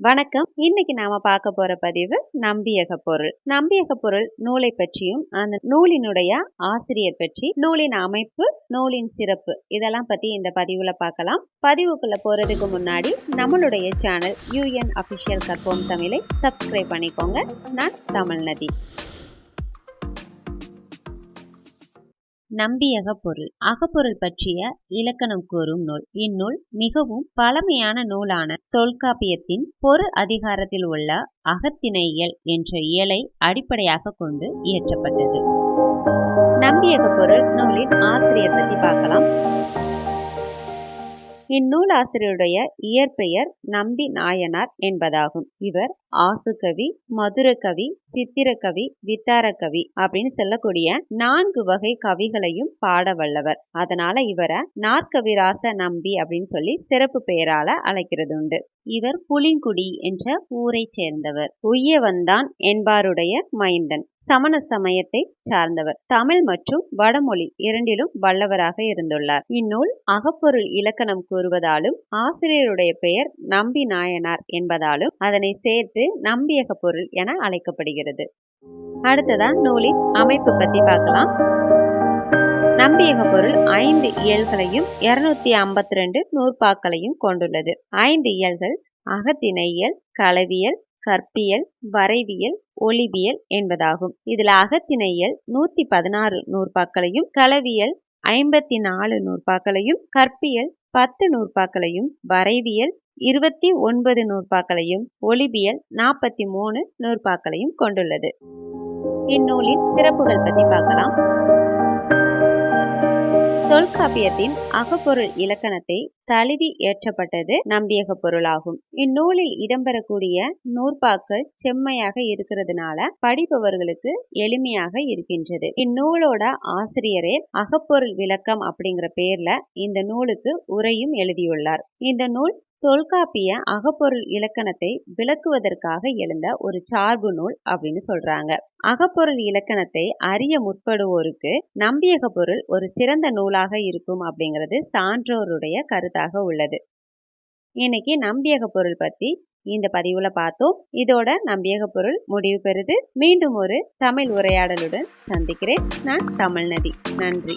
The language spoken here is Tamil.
வணக்கம். இன்னைக்கு நாம பார்க்க போற பதிவு நம்பியக பொருள். நம்பியக பொருள் நூலை பற்றியும் அந்த நூலினுடைய ஆசிரியர் பற்றி நூலின் அமைப்பு நூலின் சிறப்பு இதெல்லாம் பத்தி இந்த பதிவுல பார்க்கலாம். பதிவுக்குள்ள போறதுக்கு முன்னாடி நம்மளுடைய சேனல் யூஎன் அபிஷியல் கற்போம் தமிழை சப்ஸ்கிரைப் பண்ணிக்கோங்க. நான் தமிழ்நதி நம்பியக பொருள். அகப்பொருள் பற்றிய இலக்கணம் கூறும் நூல். இந்நூல் மிகவும் பழமையான நூலான தொல்காப்பியத்தின் பொரு அதிகாரத்தில் உள்ள அகத்திணையியல் என்ற இயலை அடிப்படையாக கொண்டு இயற்றப்பட்டது. நம்பியக பொருள் நூலின் ஆசிரியர் பற்றி பார்க்கலாம். இந்நூல் ஆசிரியருடைய இயற்பெயர் நம்பி நாயனார் என்பதாகும். இவர் ஆசுகவி மதுரகவி சித்திரக்கவி வித்தாரக்கவி அப்படின்னு சொல்லக்கூடிய நான்கு வகை கவிகளையும் பாட வல்லவர். அதனால இவரை நாற்கவிராச நம்பி அப்படின்னு சொல்லி சிறப்பு பெயரால அழைக்கிறது உண்டு. இவர் புலிங்குடி என்ற ஊரை சேர்ந்தவர். உய்யவந்தான் என்பாருடைய மைந்தன். சமண சமயத்தை சார்ந்தவர். தமிழ் மற்றும் வடமொழி இரண்டிலும் வல்லவராக இருந்துள்ளார். இந்நூல் அகப்பொருள் இலக்கணம் கூறுவதாலும் ஆசிரியருடைய பெயர் நம்பி நாயனார் என்பதாலும் அதனை சேர்த்து நம்பியக பொருள் என அழைக்கப்படுகிறது. அடுத்ததான் நூலின் அமைப்பு பத்தி பார்க்கலாம். நம்பியக பொருள் ஐந்து இயல்களையும் இருநூத்தி ஐம்பத்தி ரெண்டு நூற்பாக்களையும் கொண்டுள்ளது. ஐந்து இயல்கள் அகத்திணையியல் களவியல் கற்பியல் வரைவியல் ஒளிவியல் என்பதாகும். இதில் அகத்திணையியல் நூத்தி பதினாறு நூற்பாக்களையும் களவியல் ஐம்பத்தி நாலு நூற்பாக்களையும் கற்பியல் பத்து நூற்பாக்களையும் வரைவியல் இருபத்தி ஒன்பது நூற்பாக்களையும் ஒளிபியல் நாற்பத்தி மூணு நூற்பாக்களையும் கொண்டுள்ளது. இந்நூலின் சிறப்புகள் பற்றி பார்க்கலாம். தொல்காப்பியத்தின் அகப்பொருள் இலக்கணத்தை தழுவி ஏற்றப்பட்டது நம்பியக பொருளாகும். இந்நூலில் இடம்பெறக்கூடிய நூற்பாக்கள் செம்மையாக இருக்கிறதுனால படிப்பவர்களுக்கு எளிமையாக இருக்கின்றது. இந்நூலோட ஆசிரியரே அகப்பொருள் விளக்கம் அப்படிங்கிற பேர்ல இந்த நூலுக்கு உரையும் எழுதியுள்ளார். இந்த நூல் தொல்காப்பிய அகப்பொருள் இலக்கணத்தை விளக்குவதற்காக எழுந்த ஒரு சார்பு நூல் அப்படின்னு சொல்றாங்க. அகப்பொருள் இலக்கணத்தை அறிய முற்படுவோருக்கு நம்பியக பொருள் ஒரு சிறந்த நூலாக இருக்கும் அப்படிங்கிறது சான்றோருடைய கருத்தாக உள்ளது. இன்னைக்கு நம்பியக பொருள் பத்தி இந்த பதிவுல பார்த்தோம். இதோட நம்பியக பொருள் முடிவு பெறுது. மீண்டும் ஒரு தமிழ் உரையாடலுடன் சந்திக்கிறேன். நான் தமிழ்நதி நன்றி.